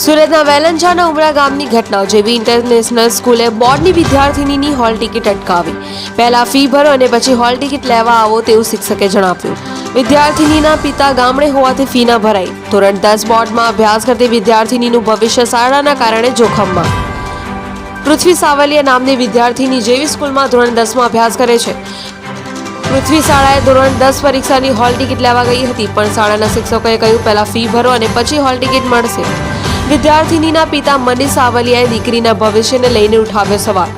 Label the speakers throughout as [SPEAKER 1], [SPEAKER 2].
[SPEAKER 1] સુરતના વેલંજાના ઉમરા ગામની ઘટના જેવી ઇન્ટરનેશનલ સ્કૂલે બોર્ડની વિદ્યાર્થીનીની હોલ ટિકિટ અટકાવી. પહેલા ફી ભરો અને પછી હોલ ટિકિટ લેવા આવો તેવું શિક્ષકે જણાવ્યું. વિદ્યાર્થીનીના પિતા ગામડે હોવાથી ફી ન ભરાઈ. ધોરણ દસ બોર્ડમાં અભ્યાસ કરતી વિદ્યાર્થીનીનું ભવિષ્ય શાળાના કારણે જોખમમાં. પૃથ્વી સાવલિયા નામની વિદ્યાર્થીની જેવી સ્કૂલમાં ધોરણ દસમાં અભ્યાસ કરે છે. પૃથ્વી શાળાએ ધોરણ દસ પરીક્ષાની હોલ ટિકિટ લેવા ગઈ હતી, પણ શાળાના શિક્ષકોએ કહ્યું, પહેલા ફી ભરો અને પછી હોલ ટિકિટ મળશે. વિદ્યાર્થીનીના પિતા મનીષ સાવલિયાએ દીકરીના ભવિષ્યને લઈને ઉઠાવ્યો સવાલ.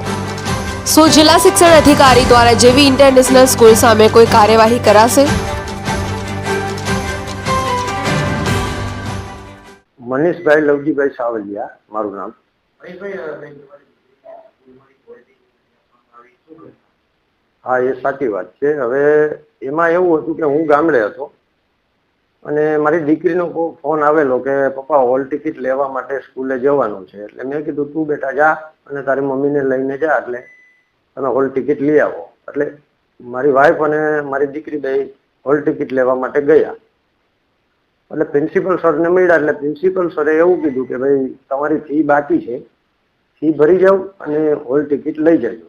[SPEAKER 1] સો જિલ્લા શિક્ષણ અધિકારી દ્વારા જેવી ઇન્ટરનેશનલ સ્કૂલ સામે કોઈ કાર્યવાહી કરાશે?
[SPEAKER 2] મનીષભાઈ લવજીભાઈ સાવલિયા, મારું નામ. હા, એ સાચી વાત છે. હવે એમાં એવું હતું કે હું ગામડે હતો. અને મારી દીકરીનો ફોન આવેલો કે, પપ્પા હોલ ટિકિટ લેવા માટે સ્કૂલે જવાનું છે. એટલે મેં કીધું, તું બેટા જા અને તારી મમ્મીને લઈને જા એટલે તમે હોલ ટિકિટ લઈ આવો. એટલે મારી વાઈફ અને મારી દીકરી બે હોલ ટિકિટ લેવા માટે ગયા. એટલે પ્રિન્સિપલ સરને મળ્યા એટલે પ્રિન્સિપલ સરે એવું કીધું કે, ભાઈ, તમારી ફી બાકી છે. ફી ભરી જાવ અને હોલ ટિકિટ લઈ જજો.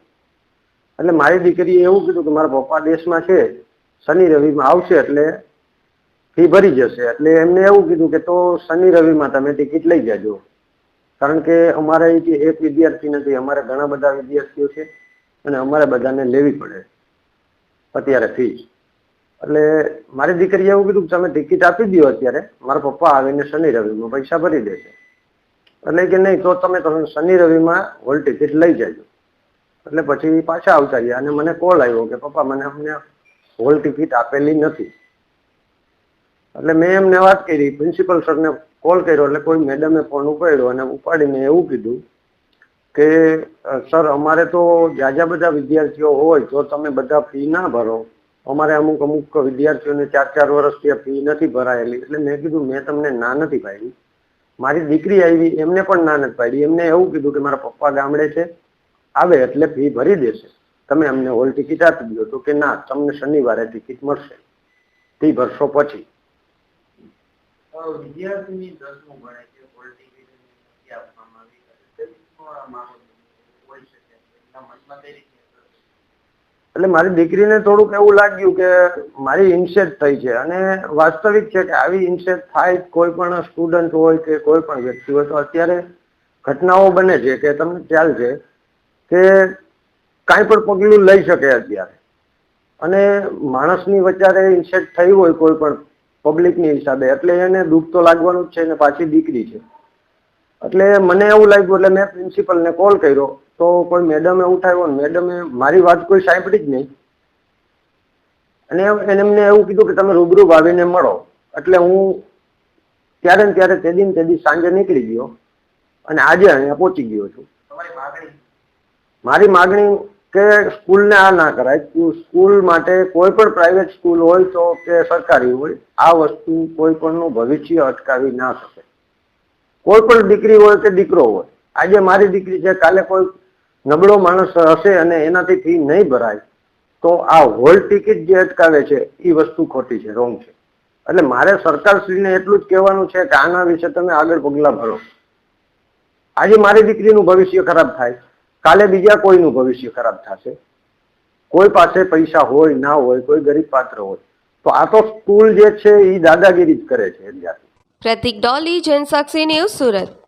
[SPEAKER 2] એટલે મારી દીકરીએ એવું કીધું કે, મારા પપ્પા દેશમાં છે. શનિ રવિમાં આવશે એટલે ફી ભરી જશે. એટલે એમને એવું કીધું કે તો શનિ રવિમાં તમે ટિકિટ લઈ જજો. કારણ કે અમારે અહીંથી એક વિદ્યાર્થી નથી, અમારે ઘણા બધા વિદ્યાર્થીઓ છે અને અમારે બધાને લેવી પડે અત્યારે ફી. એટલે મારી દીકરીએ એવું કીધું કે તમે ટિકિટ આપી દો અત્યારે. મારા પપ્પા આવીને શનિ રવિમાં પૈસા ભરી દેશે. એટલે કે નહીં, તો તમે શનિ રવિમાં હોલ ટિકિટ લઈ જજો. એટલે પછી પાછા આવતા રહ્યા અને મને કોલ આવ્યો કે પપ્પા, મને અમને હોલ ટિકિટ આપેલી નથી. એટલે મેં એમને વાત કરી પ્રિન્સિપલ સરને કોલ કર્યો એટલે કોઈ મેડમે ફોન ઉપાડ્યો અને ઉપાડીને એવું કીધું કે સર અમારે તો જાજા બધા વિદ્યાર્થીઓ હોય તો તમે બધા ફી ના ભરો, અમારે અમુક અમુક વિદ્યાર્થીઓને ચાર ચાર વર્ષથી ફી નથી ભરાયેલી. એટલે મેં કીધું, મેં તમને ના નથી પાડી. મારી દીકરી આવી, એમને પણ ના નથી પાડી. એમને એવું કીધું કે મારા પપ્પા ગામડે છે, આવે એટલે ફી ભરી દેશે. તમે અમને હોલ ટિકિટ આપી દો તો કે ના, તમને શનિવારે ટિકિટ મળશે. ફી ભરશો પછી. એટલે મારી દીકરીને થોડુંક એવું લાગ્યું કે મારી ઇન્સેટ થઈ છે અને વાસ્તવિક છે કે આવી ઇન્સેટ થાય કોઈ પણ સ્ટુડન્ટ હોય કે કોઈ પણ વ્યક્તિ હોય તો અત્યારે ઘટનાઓ બને છે કે તમને ખ્યાલ છે કે કાંઈ પણ પગલું લઈ શકે અત્યારે. અને માણસની વચ્ચે ઇન્સેટ થઈ હોય કોઈ પણ પબ્લિકની હિસાબે. એટલે એને દુઃખ તો લાગવાનું જ છે ને પાછી દીકરી છે. એટલે મને એવું લાગ્યું એટલે મેં પ્રિન્સિપલને કોલ કર્યો. તો કોઈ મેડમે ઉઠાવ્યો ને મેડમે મારી વાત કોઈ સાંભળી જ નહીં. અને એને એમને એવું કીધું કે તમે રૂબરૂ ભાવીને મળો. એટલે હું ત્યારે ને ત્યારે તે દિન તે દી સાંજે નીકળી ગયો. અને આજે અહીંયા પહોંચી ગયો છું. મારી માગણી કે સ્કૂલને આ ના કરાય. સ્કૂલ માટે કોઈ પણ પ્રાઇવેટ સ્કૂલ હોય તો કે સરકારી હોય, આ વસ્તુ કોઈ પણનું ભવિષ્ય અટકાવી ના શકે. કોઈ પણ દીકરી હોય કે દીકરો હોય, આજે મારી દીકરી છે, કાલે કોઈ નબળો માણસ હશે અને એનાથી ફી નહીં ભરાય, તો આ હોલ ટિકિટ જે અટકાવે છે એ વસ્તુ ખોટી છે રોંગ છે. એટલે મારે સરકારશ્રીને એટલું જ કહેવાનું છે કે આના વિશે તમે આગળ પગલાં ભરો. આજે મારી દીકરીનું ભવિષ્ય ખરાબ થાય. કાલે બીજા કોઈનું ભવિષ્ય ખરાબ થશે? કોઈ પાસે પૈસા હોય, ના હોય, કોઈ ગરીબ પાત્ર હોય, તો આ તો સ્કૂલ જે છે એ દાદાગીરી જ કરે છે
[SPEAKER 1] પ્રતિક ડોલી, જનસાક્ષી ન્યૂઝ સુરત.